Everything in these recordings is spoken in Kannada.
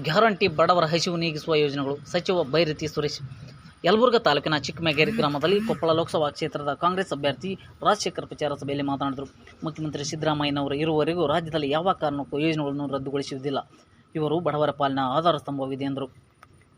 ಗ್ಯಾರಂಟಿ ಬಡವರ ಹಸಿವು ನೀಗಿಸುವ ಯೋಜನೆಗಳು ಸಚಿವ ಬೈರತಿ ಸುರೇಶ್. ಯಲಬುರ್ಗ ತಾಲೂಕಿನ ಚಿಕ್ಕಮೇಗೇರಿ ಗ್ರಾಮದಲ್ಲಿ ಕೊಪ್ಪಳ ಲೋಕಸಭಾ ಕ್ಷೇತ್ರದ ಕಾಂಗ್ರೆಸ್ ಅಭ್ಯರ್ಥಿ ರಾಜಶೇಖರ್ ಪ್ರಚಾರ ಸಭೆಯಲ್ಲಿ ಮಾತನಾಡಿದರು. ಮುಖ್ಯಮಂತ್ರಿ ಸಿದ್ದರಾಮಯ್ಯನವರು ಇರುವವರೆಗೂ ರಾಜ್ಯದಲ್ಲಿ ಯಾವ ಕಾರಣಕ್ಕೂ ಯೋಜನೆಗಳನ್ನು ರದ್ದುಗೊಳಿಸುವುದಿಲ್ಲ. ಇವರು ಬಡವರ ಪಾಲಿನ ಆಧಾರ ಸ್ತಂಭವಿದೆ ಎಂದರು.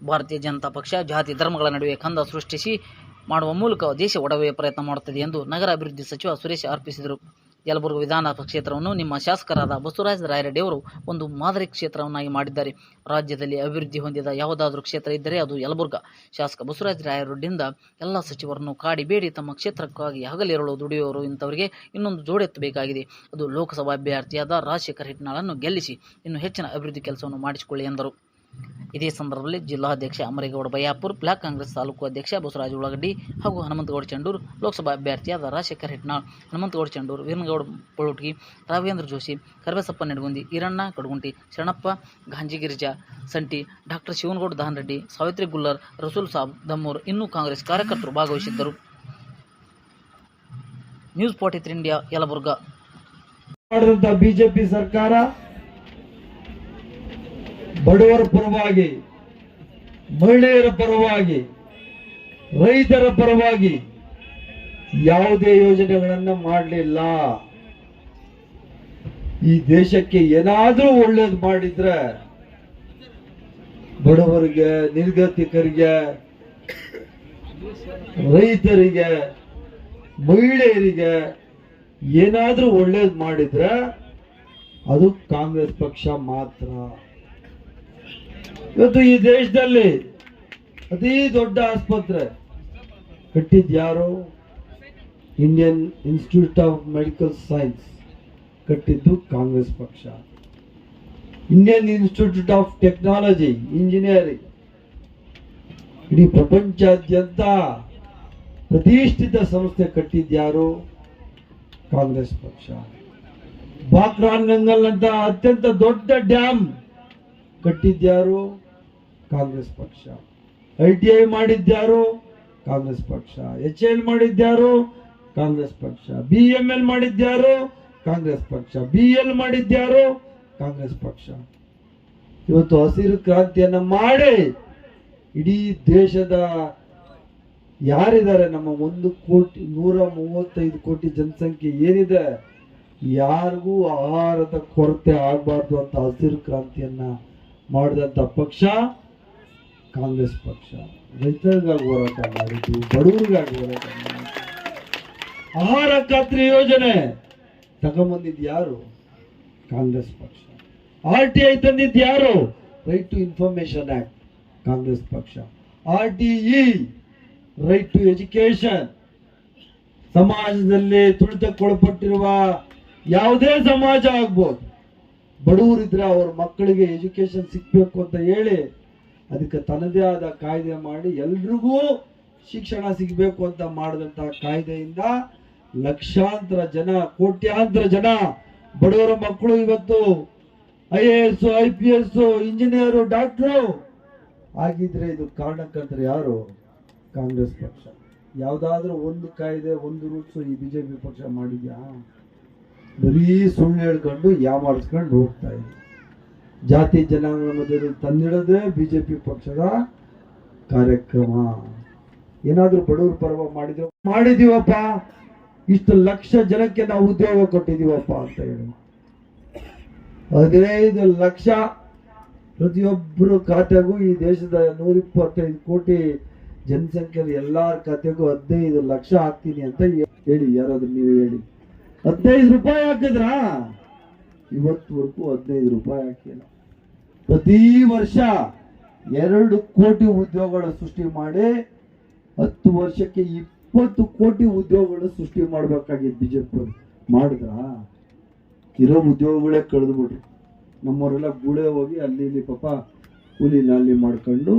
ಭಾರತೀಯ ಜನತಾ ಪಕ್ಷ ಜಾತಿ ಧರ್ಮಗಳ ನಡುವೆ ಕಂದ ಸೃಷ್ಟಿಸಿ ಮಾಡುವ ಮೂಲಕ ದೇಶ ಒಡವೆಯ ಪ್ರಯತ್ನ ಮಾಡುತ್ತದೆ ಎಂದು ನಗರ ಅಭಿವೃದ್ಧಿ ಸಚಿವ ಸುರೇಶ್ ಅರ್ಪಿಸಿದರು ಯಲಬುರ್ಗ ವಿಧಾನ ಕ್ಷೇತ್ರವನ್ನು ನಿಮ್ಮ ಶಾಸಕರಾದ ಬಸವರಾಜ ರಾಯರೆಡ್ಡಿ ಅವರು ಒಂದು ಮಾದರಿ ಕ್ಷೇತ್ರವನ್ನಾಗಿ ಮಾಡಿದ್ದಾರೆ. ರಾಜ್ಯದಲ್ಲಿ ಅಭಿವೃದ್ಧಿ ಹೊಂದಿದ ಯಾವುದಾದರೂ ಕ್ಷೇತ್ರ ಇದ್ದರೆ ಅದು ಯಲಬುರ್ಗ. ಶಾಸಕ ಬಸವರಾಜ ರಾಯರೆಡ್ಡಿಯಿಂದ ಎಲ್ಲ ಸಚಿವರನ್ನು ಕಾಡಿಬೇಡಿ, ತಮ್ಮ ಕ್ಷೇತ್ರಕ್ಕಾಗಿ ಹಗಲಿರಳು ದುಡಿಯುವರು ಇಂಥವರಿಗೆ ಇನ್ನೊಂದು ಜೋಡೆತ್ತಬೇಕಾಗಿದೆ ಅದು ಲೋಕಸಭಾ ಅಭ್ಯರ್ಥಿಯಾದ ರಾಜಶೇಖರ್ ಹಿಟ್ನಾಳನ್ನು ಗೆಲ್ಲಿಸಿ ಇನ್ನು ಹೆಚ್ಚಿನ ಅಭಿವೃದ್ಧಿ ಕೆಲಸವನ್ನು ಮಾಡಿಸಿಕೊಳ್ಳಿ ಎಂದರು. ಇದೇ ಸಂದರ್ಭದಲ್ಲಿ ಜಿಲ್ಲಾಧ್ಯಕ್ಷ ಅಮರೇಗೌಡ ಬಯ್ಯಾಪುರ್ ಬ್ಲಾಕ್ ಕಾಂಗ್ರೆಸ್ ತಾಲೂಕು ಅಧ್ಯಕ್ಷ ಬಸವರಾಜ ಉಳ್ಳಾಗಡ್ಡಿ ಹಾಗೂ ಹನುಮಂತಗೌಡ ಚಂಡೂರ್, ಲೋಕಸಭಾ ಅಭ್ಯರ್ಥಿಯಾದ ರಾಜಶೇಖರ್ ಹಿಟ್ನಾಳ್ ಹನುಮಂತಗೌಡ ಚಂಡೂರ್, ವೀರನಗೌಡ ಪಳುಟ್ಗಿ ರಾಘವೇಂದ್ರ ಜೋಶಿ, ಕರಬಸಪ್ಪ ನೆಡಗುಂದಿ, ಈರಣ್ಣ ಕಡಗುಂಟಿ, ಶರಣಪ್ಪ ಗಾಂಜಿಗಿರಿಜಾ, ಸಂಟಿ, ಡಾಕ್ಟರ್ ಶಿವನಗೌಡ ದಾನರೆಡ್ಡಿ, ಸಾವಿತ್ರಿ ಗುಲ್ಲರ್, ರಸೂಲ್ ಸಾಬ್ ದಮ್ಮೂರ್ ಇನ್ನೂ ಕಾಂಗ್ರೆಸ್ ಕಾರ್ಯಕರ್ತರು ಭಾಗವಹಿಸಿದ್ದರು. News forty three India Yelburga. BJP ಸರ್ಕಾರ ಬಡವರ ಪರವಾಗಿ, ಮಹಿಳೆಯರ ಪರವಾಗಿ, ರೈತರ ಪರವಾಗಿ ಯಾವುದೇ ಯೋಜನೆಗಳನ್ನು ಮಾಡಲಿಲ್ಲ. ಈ ದೇಶಕ್ಕೆ ಏನಾದರೂ ಒಳ್ಳೇದು ಮಾಡಿದ್ರೆ ಬಡವರಿಗೆ, ನಿರ್ಗತಿಕರಿಗೆ, ರೈತರಿಗೆ, ಮಹಿಳೆಯರಿಗೆ ಏನಾದರೂ ಒಳ್ಳೇದು ಮಾಡಿದ್ರೆ ಅದು ಕಾಂಗ್ರೆಸ್ ಪಕ್ಷ ಮಾತ್ರ. ಇವತ್ತು ಈ ದೇಶದಲ್ಲಿ ಅತಿ ದೊಡ್ಡ ಆಸ್ಪತ್ರೆ. ಕಟ್ಟಿದ್ಯಾರು Indian institute of medical science ಕಟ್ಟಿದ್ದು ಕಾಂಗ್ರೆಸ್ ಪಕ್ಷ. Indian institute of technology engineering ಇಡೀ ಪ್ರಪಂಚಾದ್ಯಂತ ಪ್ರತಿಷ್ಠಿತ ಸಂಸ್ಥೆ ಕಟ್ಟಿದ್ಯಾರು ಕಾಂಗ್ರೆಸ್ ಪಕ್ಷ. ಬಾಕ್ರಾನ್ಗಂಗಲ್ ಅಂತ ಅತ್ಯಂತ ದೊಡ್ಡ ಡ್ಯಾಮ್ ಕಟ್ಟಿದ್ಯಾರು ಕಾಂಗ್ರೆಸ್ ಪಕ್ಷ. ಐ ಟಿ ಐ ಮಾಡಿದ್ಯಾರು? ಕಾಂಗ್ರೆಸ್ ಪಕ್ಷ. ಎಚ್ ಎಲ್ ಮಾಡಿದ್ಯಾರು? ಕಾಂಗ್ರೆಸ್ ಪಕ್ಷ. ಬಿ ಎಂ ಎಲ್ ಮಾಡಿದ್ಯಾರು? ಕಾಂಗ್ರೆಸ್ ಪಕ್ಷ. ಬಿ ಎಲ್ ಮಾಡಿದ್ಯಾರು? ಕಾಂಗ್ರೆಸ್ ಪಕ್ಷ. ಇವತ್ತು ಹಸಿರು ಕ್ರಾಂತಿಯನ್ನ ಮಾಡಿ ಇಡೀ ದೇಶದ ಯಾರಿದ್ದಾರೆ? ನಮ್ಮ ಒಂದು ಕೋಟಿ, ನೂರ ಮೂವತ್ತೈದು ಕೋಟಿ ಜನಸಂಖ್ಯೆ ಏನಿದೆ? ಯಾರಿಗೂ ಆಹಾರದ ಕೊರತೆ ಆಗಬಾರ್ದು ಅಂತ ಹಸಿರು ಕ್ರಾಂತಿಯನ್ನ ಮಾಡಿದಂಥ ಪಕ್ಷ. ಕಾಂಗ್ರೆಸ್ ಪಕ್ಷ. ರೈತರಿಗಾಗಿ ಹೋರಾಟ ಮಾಡಿದ್ದು, ಬಡವರಿಗಾಗಿ ಹೋರಾಟ ಮಾಡಿದ್ದು. ಆಹಾರ ಖಾತ್ರಿ ಯೋಜನೆ ತಗೊಂಬಂದಿದ್ದು ಯಾರು? ಕಾಂಗ್ರೆಸ್ ಪಕ್ಷ. ಆರ್ ಟಿ ಐ ತಂದಿದ್ದು ಯಾರು? Right to information act Congress ಪಕ್ಷ. R T E right to education ಸಮಾಜದಲ್ಲಿ ತುಳಿತಕ್ಕೊಳಪಟ್ಟಿರುವ ಯಾವುದೇ ಸಮಾಜ ಆಗ್ಬೋದು. ಬಡವರಿದ್ರೆ ಅವ್ರ ಮಕ್ಕಳಿಗೆ ಎಜುಕೇಶನ್ ಸಿಗ್ಬೇಕು ಅಂತ ಹೇಳಿ ಅದಕ್ಕೆ ತನ್ನದೇ ಆದ ಕಾಯ್ದೆ ಮಾಡಿ ಎಲ್ರಿಗೂ ಶಿಕ್ಷಣ ಸಿಗಬೇಕು ಅಂತ ಮಾಡಿದಂತ ಕಾಯ್ದೆಯಿಂದ ಲಕ್ಷಾಂತರ ಜನ, ಕೋಟ್ಯಾಂತರ ಜನ ಬಡವರ ಮಕ್ಕಳು ಇವತ್ತು I A S, I P S, engineer, doctor ಆಗಿದ್ರೆ ಇದು ಕಾರಣಕ್ಕಂತಾರೆ ಯಾರು? ಕಾಂಗ್ರೆಸ್ ಪಕ್ಷ. ಯಾವುದಾದ್ರೂ ಒಂದು ಕಾಯ್ದೆ, ಒಂದು ರೂಲ್ಸು ಈ ಬಿಜೆಪಿ ಪಕ್ಷ ಮಾಡಿದ್ಯಾ? ಬರೀ ಸುಳ್ಳು ಹೇಳ್ಕೊಂಡು ಯಾಮಾರಿಸ್ಕೊಂಡು ಹೋಗ್ತಾ ಇದೆ ಜಾತಿ ಜನಾಂಗಗಳ ಮಧ್ಯದಲ್ಲಿ ತಂದಿಡೋದೇ ಬಿಜೆಪಿ ಪಕ್ಷದ ಕಾರ್ಯಕ್ರಮ. ಏನಾದ್ರೂ ಬಡವರ ಪರ್ವ ಮಾಡಿದ್ರು ಮಾಡಿದೀವಪ್ಪ. ಇಷ್ಟು ಲಕ್ಷ ಜನಕ್ಕೆ ನಾವು ಉದ್ಯೋಗ ಕೊಟ್ಟಿದೀವಪ್ಪ ಅಂತ ಹೇಳಿ. ಹದಿನೈದು ಲಕ್ಷ ಪ್ರತಿಯೊಬ್ಬರು ಖಾತೆಗೂ ಈ ದೇಶದ ನೂರ ಇಪ್ಪತ್ತೈದು ಕೋಟಿ ಜನಸಂಖ್ಯೆಯ ಎಲ್ಲರ ಖಾತೆಗೂ ಹದಿನೈದು ಲಕ್ಷ ಹಾಕ್ತೀನಿ ಅಂತ ಹೇಳಿ, ಯಾರಾದ್ರೂ ನೀವು ಹೇಳಿ. ಹದಿನೈದು ರೂಪಾಯಿ ಹಾಕಿದ್ರಾ? ಇವತ್ತುವರೆಗೂ ಹದಿನೈದು ರೂಪಾಯಿ ಹಾಕಿಲ್ಲ. ಪ್ರತಿ ವರ್ಷ ಎರಡು ಕೋಟಿ ಉದ್ಯೋಗಗಳ ಸೃಷ್ಟಿ ಮಾಡಿ ಹತ್ತು ವರ್ಷಕ್ಕೆ ಇಪ್ಪತ್ತು ಕೋಟಿ ಉದ್ಯೋಗಗಳು ಸೃಷ್ಟಿ ಮಾಡ್ಬೇಕಾಗಿತ್ತು ಬಿಜೆಪಿ ಮಾಡಿದ್ರ? ಇರೋ ಉದ್ಯೋಗಗಳೇ ಕಳೆದು ಬಿಟ್ರು ನಮ್ಮವರೆಲ್ಲ ಗುಳೆ ಹೋಗಿ ಅಲ್ಲಿ ಇಲ್ಲಿ ಪಾಪ ಕೂಲಿ ನಾಲಿ ಮಾಡ್ಕೊಂಡು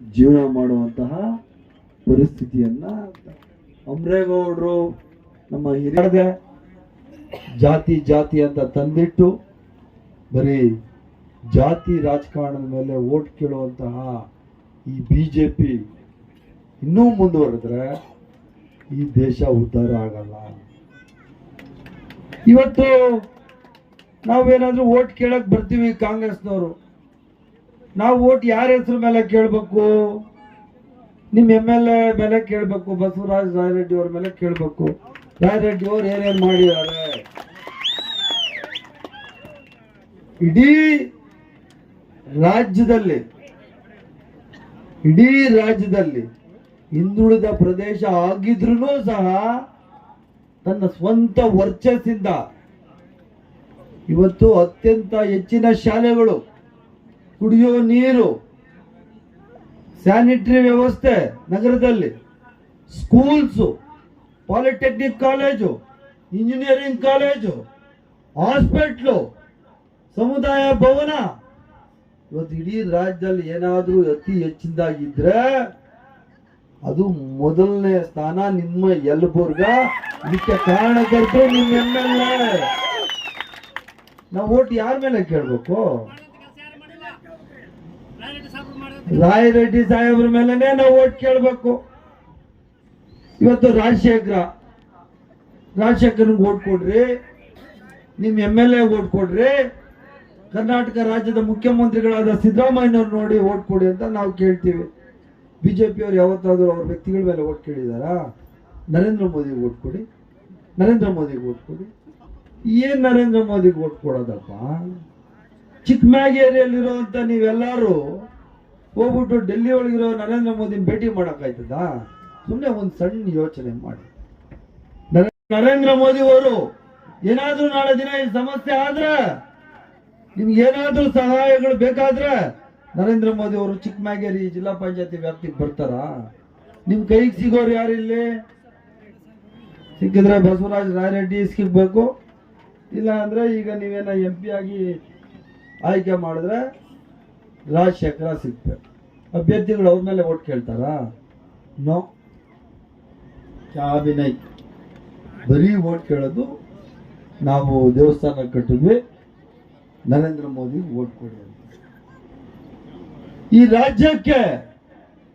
ಜೀವನ ಮಾಡುವಂತಹ ಪರಿಸ್ಥಿತಿಯನ್ನ ಅಮ್ರೇಗೌಡರು ನಮ್ಮ ಹಿರಿಯರಿಗೆ ಜಾತಿ ಜಾತಿ ಅಂತ ತಂದಿಟ್ಟು ಬರೀ ಜಾತಿ ರಾಜಕಾರಣದ ಮೇಲೆ ಓಟ್ ಕೇಳುವಂತಹ ಈ ಬಿ ಜೆ ಪಿ ಇನ್ನೂ ಮುಂದುವರೆದ್ರೆ ಈ ದೇಶ ಉದ್ಧಾರ ಆಗಲ್ಲ. ಇವತ್ತು ನಾವೇನಾದರೂ ಓಟ್ ಕೇಳಕ್ ಬರ್ತೀವಿ ಕಾಂಗ್ರೆಸ್ನವರು. ನಾವು ಓಟ್ ಯಾರ ಹೆಸರು ಮೇಲೆ ಕೇಳಬೇಕು? ನಿಮ್ಮ ಎಂ ಎಲ್ ಎ ಮೇಲೆ ಕೇಳಬೇಕು, ಬಸವರಾಜ್ ರಾಯರೆಡ್ಡಿ ಅವ್ರ ಮೇಲೆ ಕೇಳಬೇಕು. ರಾಯರೆಡ್ಡಿ ಅವ್ರು ಏನೇನು ಮಾಡಿದ್ದಾರೆ? ಇಡೀ ರಾಜ್ಯದಲ್ಲಿ, ಇಡೀ ರಾಜ್ಯದಲ್ಲಿ ಹಿಂದುಳಿದ ಪ್ರದೇಶ ಆಗಿದ್ರೂ ಸಹ ತನ್ನ ಸ್ವಂತ ವರ್ಚಸ್ಸಿಂದ ಇವತ್ತು ಅತ್ಯಂತ ಹೆಚ್ಚಿನ ಶಾಲೆಗಳು, ಕುಡಿಯೋ ನೀರು, ಸ್ಯಾನಿಟರಿ ವ್ಯವಸ್ಥೆ ನಗರದಲ್ಲಿ, schools, polytechnic college, engineering college, hospital, ಸಮುದಾಯ ಭವನ ಇವತ್ತು ಇಡೀ ರಾಜ್ಯದಲ್ಲಿ ಏನಾದರೂ ಅತಿ ಹೆಚ್ಚಿನದಾಗಿದ್ರೆ ಅದು ಮೊದಲನೇ ಸ್ಥಾನ ನಿಮ್ಮ ಯಲಬುರ್ಗ. ಇದಕ್ಕೆ ಕಾರಣಕರ್ತರು ನಿಮ್ಮ ಎಂ ಎಲ್ ಎ. ನಾವು ಓಟ್ ಯಾರ ಮೇಲೆ ಕೇಳಬೇಕು? ರಾಯರೆಡ್ಡಿ ಸಾಹೇಬ್ರ ಮೇಲೆನೆ ನಾವು ಓಟ್ ಕೇಳಬೇಕು. ಇವತ್ತು ರಾಜಶೇಖರ ರಾಜಶೇಖರ್ಗೆ ಓಟ್ ಕೊಡ್ರಿ. ನಿಮ್ಮ ಎಂ ಎಲ್ ಎ ಓಟ್ ಕೊಡ್ರಿ. ಕರ್ನಾಟಕ ರಾಜ್ಯದ ಮುಖ್ಯಮಂತ್ರಿಗಳಾದ ಸಿದ್ದರಾಮಯ್ಯನವ್ರು ನೋಡಿ ಓಟ್ ಕೊಡಿ ಅಂತ ನಾವು ಕೇಳ್ತೀವಿ. ಅವರು ಯಾವತ್ತಾದರೂ ಅವ್ರ ವ್ಯಕ್ತಿಗಳ ಮೇಲೆ ಓಟ್ ಕೇಳಿದಾರಾ? ನರೇಂದ್ರ ಮೋದಿಗೆ ಓಟ್ ಕೊಡಿ. ನರೇಂದ್ರ ಮೋದಿಗೆ ಓಟ್ ಕೊಡಿ. ಏನು ನರೇಂದ್ರ ಮೋದಿಗೆ ಓಟ್ ಕೊಡೋದಪ್ಪ? ಚಿಕ್ಕಮ್ಯಾಗೇರಿಯಲ್ಲಿರುವಂತ ನೀವೆಲ್ಲರೂ ಹೋಗ್ಬಿಟ್ಟು ಡೆಲ್ಲಿ ಒಳಗಿರೋ ನರೇಂದ್ರ ಮೋದಿನ ಭೇಟಿ ಮಾಡೋಕ್ಕಾಯ್ತದಾ? ಸುಮ್ಮನೆ ಒಂದು ಸಣ್ಣ ಯೋಚನೆ ಮಾಡಿ. ನರ- ನರೇಂದ್ರ ಮೋದಿ ಅವರು ಏನಾದ್ರೂ ನಾಳೆ ದಿನ ಈ ಸಮಸ್ಯೆ ಆದ್ರೆ ನಿಮ್ಗೆ ಏನಾದ್ರೂ ಸಹಾಯಗಳು ಬೇಕಾದ್ರೆ ನರೇಂದ್ರ ಮೋದಿ ಅವರು ಚಿಕ್ಕಮ್ಯಾಗೇರಿ ಜಿಲ್ಲಾ ಪಂಚಾಯತಿ ವ್ಯಾಪ್ತಿಗೆ ಬರ್ತಾರ. ನಿಮ್ ಕೈಗೆ ಸಿಗೋರು ಯಾರು ಇಲ್ಲಿ? ಸಿಕ್ಕಿದ್ರೆ ಬಸವರಾಜ್ ರಾಯರೆಡ್ಡಿ ಸಿಗ್ಬೇಕು. ಇಲ್ಲ ಅಂದ್ರೆ ಈಗ ನೀವೇನ ಎಂ ಪಿ ಆಗಿ ಆಯ್ಕೆ ಮಾಡಿದ್ರೆ ರಾಜಶೇಖರ ಸಿಗ್ಬೇಕು. ಅಭ್ಯರ್ಥಿಗಳು ಅವ್ರ ಮೇಲೆ ಓಟ್ ಕೇಳ್ತಾರಾ? ನೋ. ಚಾಬಿನೈ ಬರೀ ಓಟ್ ಕೇಳೋದು ನಾವು ದೇವಸ್ಥಾನ ಕಟ್ಟಿದ್ವಿ. ನರೇಂದ್ರ ಮೋದಿ ಓಟ್ ಕೊಡಿ ಅಂತ. ಈ ರಾಜ್ಯಕ್ಕೆ,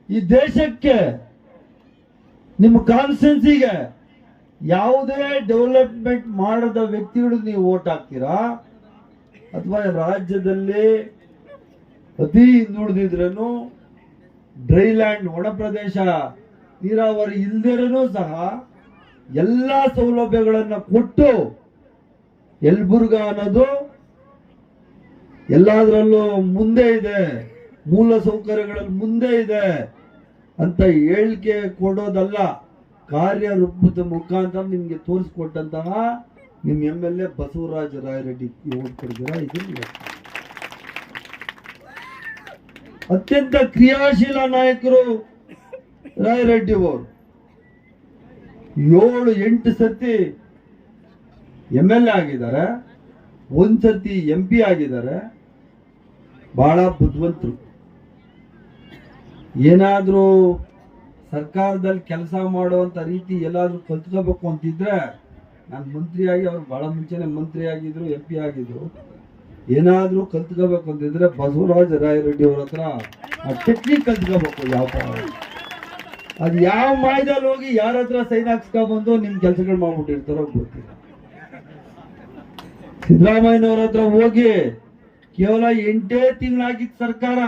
ಈ ದೇಶಕ್ಕೆ, ನಿಮ್ಮ ಕಾನ್ಸ್ಟೆನ್ಸಿಗೆ ಯಾವುದೇ ಡೆವಲಪ್ಮೆಂಟ್ ಮಾಡದ ವ್ಯಕ್ತಿಗಳು ನೀವು ಓಟ್ ಹಾಕ್ತೀರಾ? ಅಥವಾ ರಾಜ್ಯದಲ್ಲಿ ಅತಿ ಹಿಂದುಳಿದಿದ್ರೂ ಡ್ರೈ ಲ್ಯಾಂಡ್ ಒಣ ಪ್ರದೇಶ, ನೀರಾವರಿ ಇಲ್ದಿರೂ ಸಹ ಎಲ್ಲ ಸೌಲಭ್ಯಗಳನ್ನು ಕೊಟ್ಟು ಯಲಬುರ್ಗ ಅನ್ನೋದು ಎಲ್ಲದರಲ್ಲೂ ಮುಂದೆ ಇದೆ. ಮೂಲ ಸೌಕರ್ಯಗಳಲ್ಲಿ ಮುಂದೆ ಇದೆ ಅಂತ ಹೇಳಿಕೆ ಕೊಡೋದಲ್ಲ. ಕಾರ್ಯರೂಪದ ಮುಖಾಂತರ ನಿಮಗೆ ತೋರಿಸ್ಕೊಟ್ಟಂತಹ ನಿಮ್ಮ M L A Basavaraja Rayareddy ಓದ್ಕೊಡ್ತೀರಾ ಇದು ಅತ್ಯಂತ ಕ್ರಿಯಾಶೀಲ ನಾಯಕರು ರಾಯರೆಡ್ಡಿ ಅವರು. ಏಳು, ಎಂಟು ಸತಿ ಎಂ ಎಲ್ ಎ ಆಗಿದ್ದಾರೆ. ಒಂದ್ ಸತಿ ಎಂ ಪಿ ಆಗಿದ್ದಾರೆ, ಬಹಳ ಬುದ್ಧಿವಂತರು. ಏನಾದರೂ ಸರ್ಕಾರದಲ್ಲಿ ಕೆಲಸ ಮಾಡುವಂತ ರೀತಿ ಎಲ್ಲಾದರೂ ಕಲ್ತ್ಕೋಬೇಕು ಅಂತಿದ್ರೆ, ನಾನು ಮಂತ್ರಿಯಾಗಿ ಅವ್ರು ಬಹಳ ಮುಂಚೆನೆ ಮಂತ್ರಿ ಆಗಿದ್ರು ಎಂ ಪಿ ಆಗಿದ್ರು. ಏನಾದರೂ ಕಲ್ತ್ಕೋಬೇಕು ಅಂತಿದ್ರೆ ಬಸವರಾಜ ರಾಯರೆಡ್ಡಿ ಅವ್ರ ಹತ್ರ ಆ ಟೆಕ್ನಿಕ್ ಕಲ್ತ್ಕೋಬೇಕು ಯಾವ ಅದು ಯಾವ ಮಾಯದಲ್ಲಿ ಹೋಗಿ ಯಾರ ಹತ್ರ ಸೈನ್ ಹಾಕ್ಸ್ಕೊಂಡ್ಬಂದು ನಿಮ್ಮ ಕೆಲಸಗಳು ಮಾಡ್ಬಿಟ್ಟಿರ್ತಾರೋ ಗೊತ್ತಿಲ್ಲ. ಸಿದ್ದರಾಮಯ್ಯನವ್ರ ಹತ್ರ ಹೋಗಿ ಕೇವಲ ಎಂಟೇ ತಿಂಗಳಾಗಿತ್ತು ಸರ್ಕಾರ.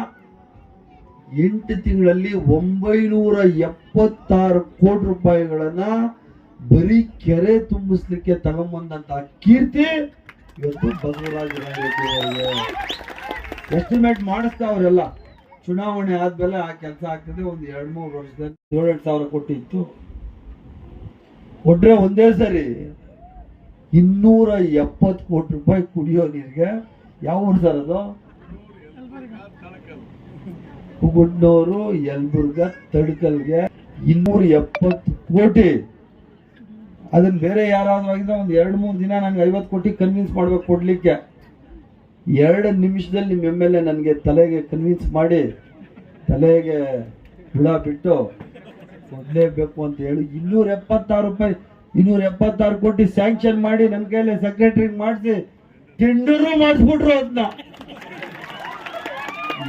ಎಂಟು ತಿಂಗಳಲ್ಲಿ ಒಂಬೈನೂರ ಎಪ್ಪತ್ತಾರು ಕೋಟಿ ರೂಪಾಯಿಗಳನ್ನ ಬರೀ ಕೆರೆ ತುಂಬಿಸ್ಲಿಕ್ಕೆ ತಗೊಂಬಂದಂತ ಕೀರ್ತಿ ಇವತ್ತು ಬಸವರಾಜ ಎಸ್ಟಿಮೇಟ್ ಮಾಡಿಸ್ತಾ ಅವರೆಲ್ಲ. ಚುನಾವಣೆ ಆದ್ಮೇಲೆ ಆ ಕೆಲಸ ಆಗ್ತದೆ, ಒಂದು ಎರಡು ಮೂರು ವರ್ಷದಲ್ಲಿ ಏಳೆಂಟು ಸಾವಿರ ಕೊಟ್ಟಿತ್ತು. ಕೊಟ್ರೆ ಒಂದೇ ಸರಿ. ಇನ್ನೂರ ಎಪ್ಪತ್ತು ಕೋಟಿ ರೂಪಾಯಿ ಕುಡಿಯೋ ನೀರಿಗೆ ಯಾವ ಊರು ಸರ್ ಅದು? ಹುಗುಡ್ನೂರು ಯಲ್ಬುರ್ಗ, ತಡ್ಕಲ್ಗೆ ಇನ್ನೂರ ಎಪ್ಪತ್ತು ಕೋಟಿ. ಅದನ್ನ ಬೇರೆ ಯಾರಾದ್ರೂ ಆಗಿದ್ರೆ ಒಂದು ಎರಡು ಮೂರು ದಿನ ನಂಗೆ ಐವತ್ತು ಕೋಟಿ ಕನ್ವಿನ್ಸ್ ಮಾಡ್ಬೇಕು ಕೊಡ್ಲಿಕ್ಕೆ. ಎರಡು ನಿಮಿಷದಲ್ಲಿ ನಿಮ್ಮ ಎಂ ಎಲ್ ಎ ನನಗೆ ತಲೆಗೆ ಕನ್ವಿನ್ಸ್ ಮಾಡಿ, ತಲೆಗೆ ಹುಳ ಬಿಟ್ಟು ಕೊಡ್ಲೇಬೇಕು ಅಂತ ಹೇಳಿ ಇನ್ನೂರ ಎಪ್ಪತ್ತಾರು ರೂಪಾಯಿ ಇನ್ನೂರ ಎಪ್ಪತ್ತಾರು ಕೋಟಿ ಸ್ಯಾಂಕ್ಷನ್ ಮಾಡಿ ನನ್ನ ಕೈಯಲ್ಲಿ ಸೆಕ್ರೆಟರಿ ಮಾಡಿಸಿ ಟೆಂಡರು ಮಾಡಿಸ್ಬಿಟ್ರು ಅದನ್ನ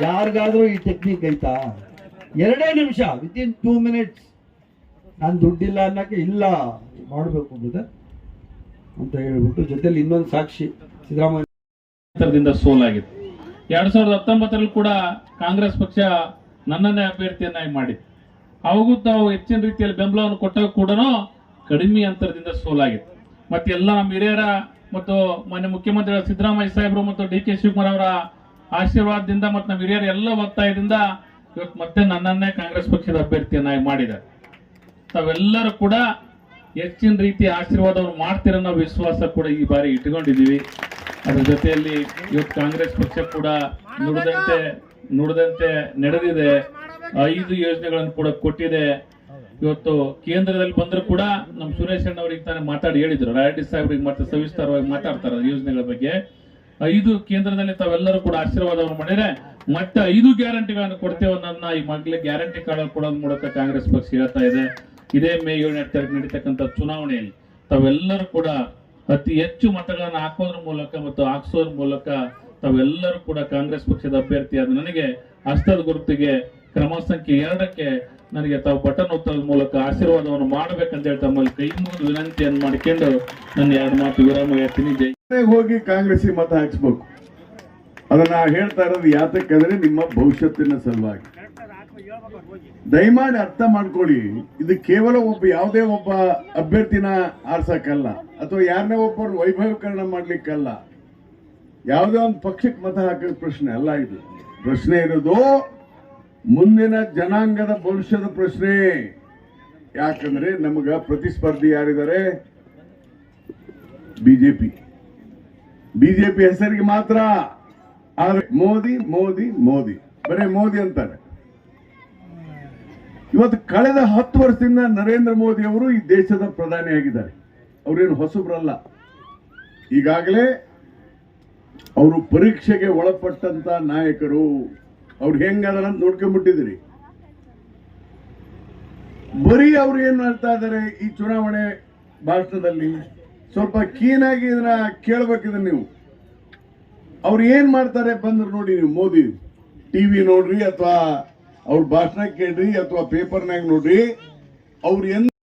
ಯಾರಿಗಾದ್ರೂ ಈ ಟೆಕ್ನಿಕ್ ಐತಾ? ಎರಡೇ ನಿಮಿಷ ವಿತ್ ಇನ್ ಟೂ ಮಿನಿಟ್ಸ್ ನಾನು ದುಡ್ಡಿಲ್ಲ ಅನ್ನಕ್ಕೆ ಇಲ್ಲ, ಮಾಡಬೇಕು ಅಂತ ಹೇಳ್ಬಿಟ್ಟು ಜೊತೆಲಿ ಇನ್ನೊಂದು ಸಾಕ್ಷಿ, ಸಿದ್ದರಾಮಯ್ಯ. ಸೋಲಾಗಿತ್ತು ಎರಡ್ ಸಾವಿರದ ಹತ್ತೊಂಬತ್ತರಲ್ಲಿ ಕೂಡ ಕಾಂಗ್ರೆಸ್ ಪಕ್ಷ ನನ್ನನ್ನೇ ಅಭ್ಯರ್ಥಿಯನ್ನಾಗಿ ಮಾಡಿತ್ತು. ಅವಾಗೂ ತಾವು ಹೆಚ್ಚಿನ ರೀತಿಯಲ್ಲಿ ಬೆಂಬಲವನ್ನು ಕೊಟ್ಟಾಗ ಕೂಡ ಕಡಿಮೆ ಅಂತರದಿಂದ ಸೋಲಾಗಿತ್ತು. ಮತ್ತೆ ಎಲ್ಲ ಮಿರಿಯರ ಮತ್ತು ಮಾನ್ಯ ಮುಖ್ಯಮಂತ್ರಿಗಳ ಸಿದ್ದರಾಮಯ್ಯ ಸಾಹೇಬರು ಮತ್ತು ಡಿ ಕೆ ಶಿವಕುಮಾರ್ ಅವರ ಆಶೀರ್ವಾದದಿಂದ ಮತ್ತು ನಮ್ಮ ಹಿರಿಯರ ಎಲ್ಲ ಒತ್ತಾಯದಿಂದ ಇವತ್ತು ಮತ್ತೆ ನನ್ನನ್ನೇ ಕಾಂಗ್ರೆಸ್ ಪಕ್ಷದ ಅಭ್ಯರ್ಥಿಯನ್ನಾಗಿ ಮಾಡಿದ್ದಾರೆ. ತಾವೆಲ್ಲರೂ ಕೂಡ ಹೆಚ್ಚಿನ ರೀತಿಯ ಆಶೀರ್ವಾದವನ್ನು ಮಾಡ್ತೀರನ್ನೋ ವಿಶ್ವಾಸ ಕೂಡ ಈ ಬಾರಿ ಇಟ್ಕೊಂಡಿದ್ದೀವಿ. ಅದ್ರ ಜೊತೆಯಲ್ಲಿ ಇವತ್ತು ಕಾಂಗ್ರೆಸ್ ಪಕ್ಷ ಕೂಡ ನುಡಿದಂತೆ ನುಡಿದಂತೆ ನಡೆದಿದೆ. ಐದು ಯೋಜನೆಗಳನ್ನು ಕೂಡ ಕೊಟ್ಟಿದೆ. ಇವತ್ತು ಕೇಂದ್ರದಲ್ಲಿ ಬಂದ್ರು ಕೂಡ ನಮ್ಮ ಸುರೇಶ್ ಅಣ್ಣ ಅವ್ರಿಗೆ ತಾನೇ ಮಾತಾಡಿ ಹೇಳಿದ್ರು. ರಾಯಡ್ಡಿ ಸಾಹೇಬ್ರಿಗೆ ಮತ್ತೆ ಸವಿಸ್ತಾರವಾಗಿ ಮಾತಾಡ್ತಾರೆ ಯೋಜನೆಗಳ ಬಗ್ಗೆ. ಐದು ಕೇಂದ್ರದಲ್ಲಿ ತಾವೆಲ್ಲರೂ ಕೂಡ ಆಶೀರ್ವಾದವನ್ನು ಮಾಡಿದ್ರೆ ಮತ್ತೆ ಐದು ಗ್ಯಾರಂಟಿಗಳನ್ನು ಕೊಡ್ತೇವೆ ಅನ್ನೋದನ್ನ ಈ ಮಗ್ಳಿಗೆ ಗ್ಯಾರಂಟಿ ಕಾರ್ಡ್ ಕೊಡೋದ್ ಮೂಲಕ ಕಾಂಗ್ರೆಸ್ ಪಕ್ಷ ಹೇಳ್ತಾ ಇದೆ. ಇದೇ ಮೇ ಏಳನೇ ತಾರೀಕು ನಡೀತಕ್ಕಂಥ ಚುನಾವಣೆಯಲ್ಲಿ ತಾವೆಲ್ಲರೂ ಕೂಡ ಅತಿ ಹೆಚ್ಚು ಮತಗಳನ್ನು ಹಾಕೋದ್ರ ಮೂಲಕ ಮತ್ತು ಹಾಕ್ಸೋದ್ರ ಮೂಲಕ ತಾವೆಲ್ಲರೂ ಕೂಡ ಕಾಂಗ್ರೆಸ್ ಪಕ್ಷದ ಅಭ್ಯರ್ಥಿಯಾದ ನನಗೆ ಹಸ್ತದ ಗುರುತಿಗೆ ಕ್ರಮ ಸಂಖ್ಯೆ ಎರಡಕ್ಕೆ ನನಗೆ ತಾವು ಬಟನ್ ಒತ್ತೋದ್ರ ಮೂಲಕ ಆಶೀರ್ವಾದವನ್ನು ಮಾಡಬೇಕಂತ ಹೇಳಿ ತಮ್ಮಲ್ಲಿ ಕೈ ಮುಗಿದು ವಿನಂತಿಯನ್ನು ಮಾಡಿಕೊಂಡು ನನ್ನ ಎರಡು ಮಾತು ವಿರಾಮ ಹೇಳ್ತೀನಿ. ಜೈ ಹೋಗಿ ಕಾಂಗ್ರೆಸ್ಗೆ ಮತ ಹಾಕಿಸ್ಬೇಕು. ಅದನ್ನ ಹೇಳ್ತಾ ಇರೋದು ಯಾತಕ್ಕಂದ್ರೆ ನಿಮ್ಮ ಭವಿಷ್ಯತ್ತಿನ ಸಲುವಾಗಿ. ದಯಮಾಡಿ ಅರ್ಥ ಮಾಡ್ಕೊಳ್ಳಿ, ಇದು ಕೇವಲ ಒಬ್ಬ ಯಾವುದೇ ಒಬ್ಬ ಅಭ್ಯರ್ಥಿನ ಆರ್ಸಕ್ಕಲ್ಲ, ಅಥವಾ ಯಾರನ್ನೇ ಒಬ್ಬರು ವೈಭವೀಕರಣ ಮಾಡ್ಲಿಕ್ಕಲ್ಲ. ಯಾವುದೇ ಒಂದು ಪಕ್ಷಕ್ಕೆ ಮತ ಹಾಕೋ ಪ್ರಶ್ನೆ ಅಲ್ಲ ಇದು. ಪ್ರಶ್ನೆ ಇರೋದು ಮುಂದಿನ ಜನಾಂಗದ ಭವಿಷ್ಯದ ಪ್ರಶ್ನೆ. ಯಾಕಂದ್ರೆ ನಮಗ ಪ್ರತಿಸ್ಪರ್ಧಿ ಯಾರಿದ್ದಾರೆ? ಬಿಜೆಪಿ. ಬಿಜೆಪಿ ಹೆಸರಿಗೆ ಮಾತ್ರ. ಆದ್ರೆ ಮೋದಿ ಮೋದಿ ಮೋದಿ. ಬರೇ ಮೋದಿ ಅಂತಾರೆ. ಇವತ್ತು ಕಳೆದ ಹತ್ತು ವರ್ಷದಿಂದ ನರೇಂದ್ರ ಮೋದಿ ಅವರು ಈ ದೇಶದ ಪ್ರಧಾನಿ ಆಗಿದ್ದಾರೆ. ಅವರೇನು ಹೊಸಬ್ರಲ್ಲ. ಈಗಾಗಲೇ ಅವರು ಪರೀಕ್ಷೆಗೆ ಒಳಪಟ್ಟಂತ ನಾಯಕರು ಅವ್ರು ಹೆಂಗದಾರ ಅಂತ ನೋಡ್ಕೊಂಡ್ಬಿಟ್ಟಿದ್ದೀರಿ ಬರೀ ಅವ್ರು ಏನ್ ಮಾಡ್ತಾ ಇದಾರೆ ಈ ಚುನಾವಣೆ ಭಾಷಣದಲ್ಲಿ? ಸ್ವಲ್ಪ ಕೀನಾಗಿ ಇದನ್ನ ಕೇಳ್ಬೇಕಿದ್ರೆ ನೀವು. ಅವ್ರು ಏನ್ ಮಾಡ್ತಾರೆ ಬಂದ್ರೆ ನೋಡಿ ನೀವು, ಮೋದಿ. ಟಿವಿ ನೋಡ್ರಿ ಅಥವಾ ಅವ್ರ ಭಾಷಣ ಕೇಳ್ರಿ ಅಥವಾ ಪೇಪರ್ನಾಗ ನೋಡ್ರಿ. ಅವ್ರು ಎಂದ